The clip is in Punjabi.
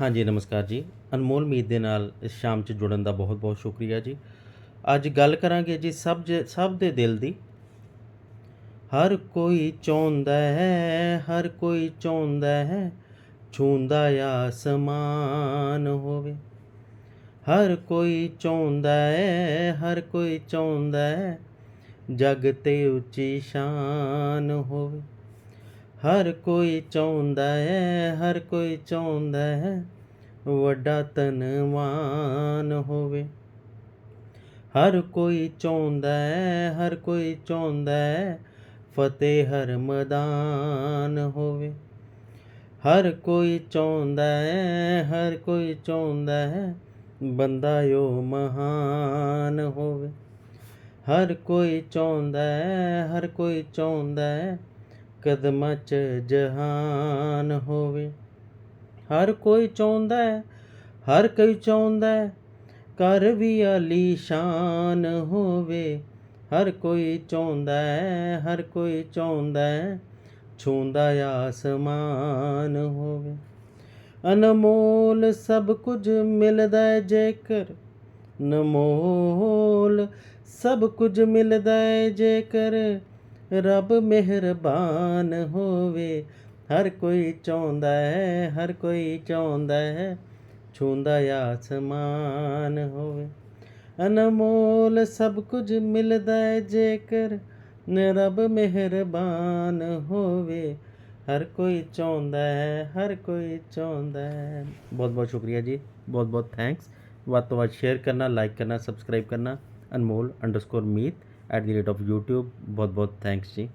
ਹਾਂਜੀ, ਨਮਸਕਾਰ ਜੀ। ਅਨਮੋਲ ਮੀਤ ਦੇ ਨਾਲ ਇਸ ਸ਼ਾਮ 'ਚ ਜੁੜਨ ਦਾ ਬਹੁਤ ਬਹੁਤ ਸ਼ੁਕਰੀਆ ਜੀ। ਅੱਜ ਗੱਲ ਕਰਾਂਗੇ ਜੀ ਸਭ ਜ- ਸਭ ਦੇ ਦਿਲ ਦੀ। ਹਰ ਕੋਈ ਚਾਹੁੰਦਾ ਹੈ, ਹਰ ਕੋਈ ਚਾਹੁੰਦਾ ਹੈ, ਛੂੰਦਾ ਆਸਮਾਨ ਹੋਵੇ। ਹਰ ਕੋਈ ਚਾਹੁੰਦਾ ਹੈ, ਹਰ ਕੋਈ ਚਾਹੁੰਦਾ ਹੈ, ਜਗ ਤੇ ਉੱਚੀ ਸ਼ਾਨ ਹੋਵੇ। ਹਰ ਕੋਈ ਚਾਹੁੰਦਾ ਹੈ, ਹਰ ਕੋਈ ਚਾਹੁੰਦਾ ਹੈ ਵੱਡਾ ਧਨਵਾਨ ਹੋਵੇ। ਹਰ ਕੋਈ ਚਾਹੁੰਦਾ ਹੈ, ਹਰ ਕੋਈ ਚਾਹੁੰਦਾ ਹੈ ਫਤਿਹ ਹਰ ਮੈਦਾਨ ਹੋਵੇ। ਹਰ ਕੋਈ ਚਾਹੁੰਦਾ ਹੈ, ਹਰ ਕੋਈ ਚਾਹੁੰਦਾ ਹੈ ਬੰਦਾ ਯੋ ਮਹਾਨ ਹੋਵੇ। ਹਰ ਕੋਈ ਚਾਹੁੰਦਾ ਹੈ, ਹਰ ਕੋਈ ਚਾਹੁੰਦਾ ਹੈ ਕਦਮਾਂ 'ਚ ਜਹਾਨ ਹੋਵੇ। ਹਰ ਕੋਈ ਚਾਹੁੰਦਾ ਹੈ, ਹਰ ਕੋਈ ਚਾਹੁੰਦਾ ਹੈ, ਘਰ ਵੀ ਆਲੀ ਸ਼ਾਨ ਹੋਵੇ। ਹਰ ਕੋਈ ਚਾਹੁੰਦਾ ਹੈ, ਹਰ ਕੋਈ ਚਾਹੁੰਦਾ ਹੈ, ਛੂੰਦਾ ਆਸਮਾਨ ਹੋਵੇ। ਅਨਮੋਲ ਸਭ ਕੁਝ ਮਿਲਦਾ ਹੈ ਜੇਕਰ ਨਮੋਲ ਸਭ ਕੁਝ ਮਿਲਦਾ ਹੈ ਜੇਕਰ। ਰੱਬ ਮਿਹਰਬਾਨ ਹੋਵੇ। ਹਰ ਕੋਈ ਚਾਹੁੰਦਾ ਹੈ, ਹਰ ਕੋਈ ਚਾਹੁੰਦਾ ਹੈ, ਛੂੰਦਾ ਆਸਮਾਨ ਹੋਵੇ। ਅਨਮੋਲ ਸਭ ਕੁਝ ਮਿਲਦਾ ਹੈ ਜੇਕਰ ਨ ਰੱਬ ਮਿਹਰਬਾਨ ਹੋਵੇ। ਹਰ ਕੋਈ ਚਾਹੁੰਦਾ ਹੈ, ਹਰ ਕੋਈ ਚਾਹੁੰਦਾ ਹੈ। ਬਹੁਤ ਬਹੁਤ ਸ਼ੁਕਰੀਆ ਜੀ। ਬਹੁਤ ਬਹੁਤ ਥੈਂਕਸ ਵੱਧ ਤੋਂ ਵੱਧ ਸ਼ੇਅਰ ਕਰਨਾ ਲਾਈਕ ਕਰਨਾ ਸਬਸਕ੍ਰਾਈਬ ਕਰਨਾ। Anmol underscore Meet at the rate of YouTube. ਬਹੁਤ ਬਹੁਤ ਥੈਂਕਸ ਜੀ